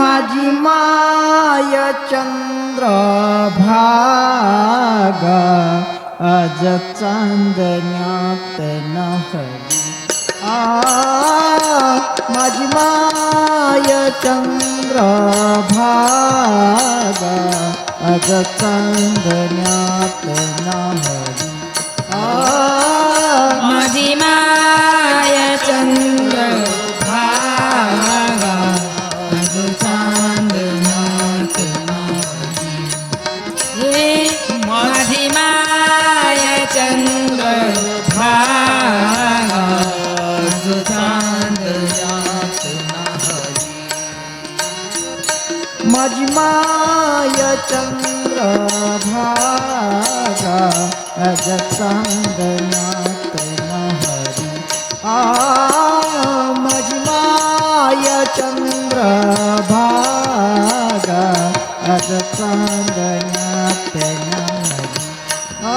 माजिमाय चन्द्रभाग अज चन्दन्यात् न हरि आजिमाय चन्द्रभाग अज चन्दन्यात् हरि चन्द्रभागा अजचन्द्रनाथ हरि आ मजमाय चन्द्रभागा अजचन्द्रनाथ हरि आ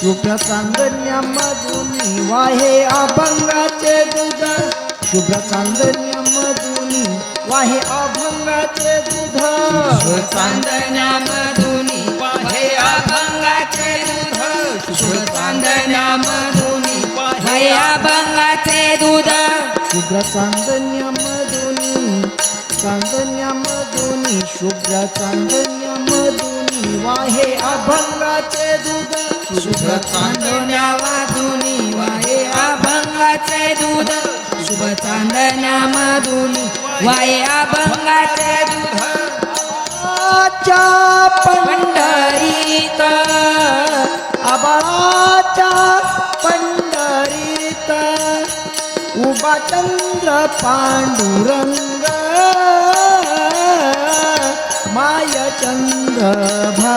शुभ चांदण्या मधुनी वाहे अभंगाचे दूध शुभ चांदण्या मधुनी वाहे अभंगाचे दूध शुभ चांदण्या मधुनी वाहे अभंगाचे दूध शुभ चांदण्या मधुनी वाहे अभंगाचे दूध शुभ चांदण्या मधुनी चांदण्या मधुनी शुभ्र चांदण्या मधुनी वाहे अभंगाचे दूध शुभ चांदण्या वाधुनी वाये अभंगाचे दूध शुभ चांदण्या माधुनी वाये अभंगाचे दूध पंढरीत आबाच्या पंढरीत उभा चंद्र पांडुरंग मायचंद्र भा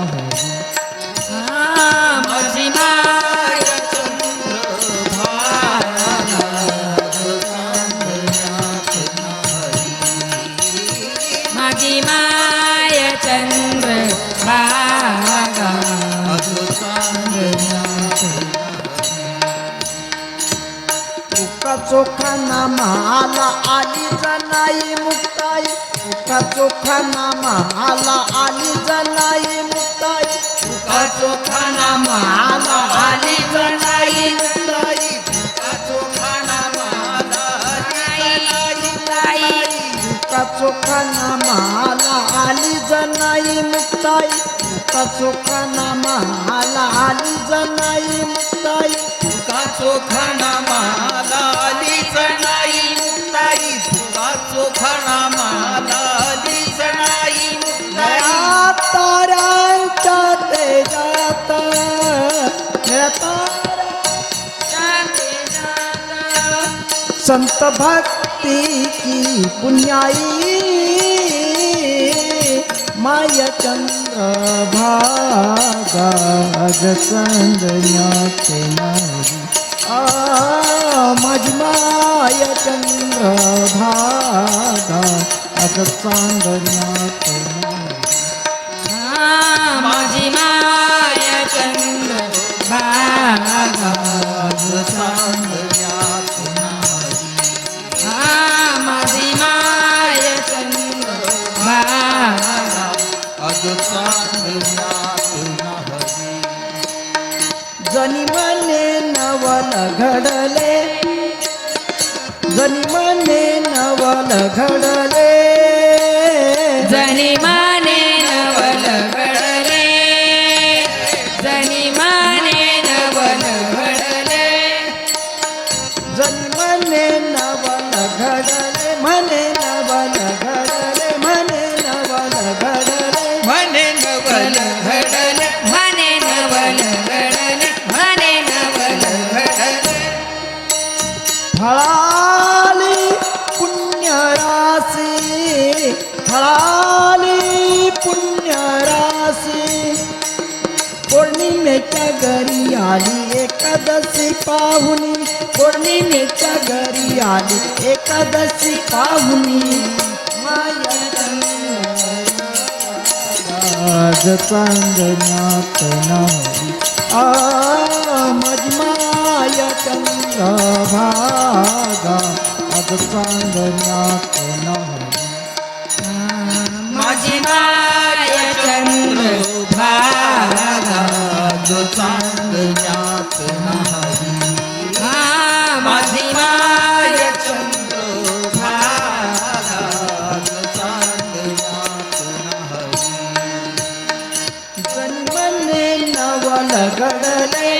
चोखाना महाला आली जनाई मुक्ताई तुका चोखाना महाला आली जनाई मुक्ताई तुका चोखाना महाला आली जनाई मुक्ताई उका चोखाना महाला आली जनाई तुका चोखाना महाला आली जनाई मुक्ताई तुका चोखाना महाला आली जनाई मुक्ताई तुका चोखाना महाला भक्ति की पुण्याई माया चंद्र भागा संग मजमाय चंद्र भागा अग संग जनी मने नवल घडले जनी मने नवल घडले पौर्णिमेच्या घरी आली एकादशी पाहुणी पौर्णिमेच्या घरी आली एकादशी पाहुणी आज चांदण्यात नाही आजमाया चंद्र भागा आज ज्ञात नाही माझी माय चंद्र जन्मने नवल घडले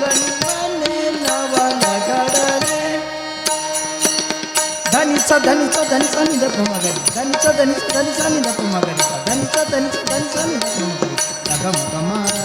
जन्मने नवल घडले धनीचा धनीचा धनीचा निध प्रमागणी धनीचा धनीचा धनीचा निध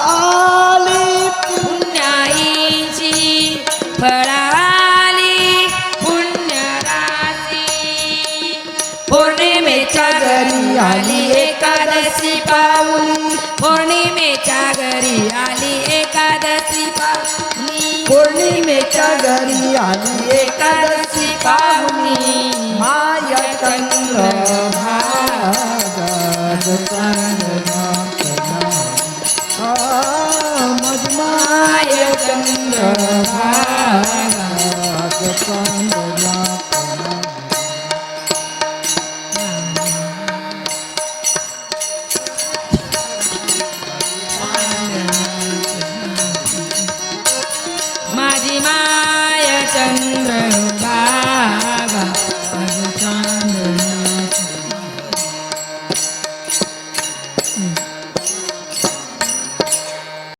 पूर्णी में चागरी आली एकादशी पावनी पूर्णी में चागरी आली एकादशी पावनी माया चंद्र मधुमाय चंद्र भाग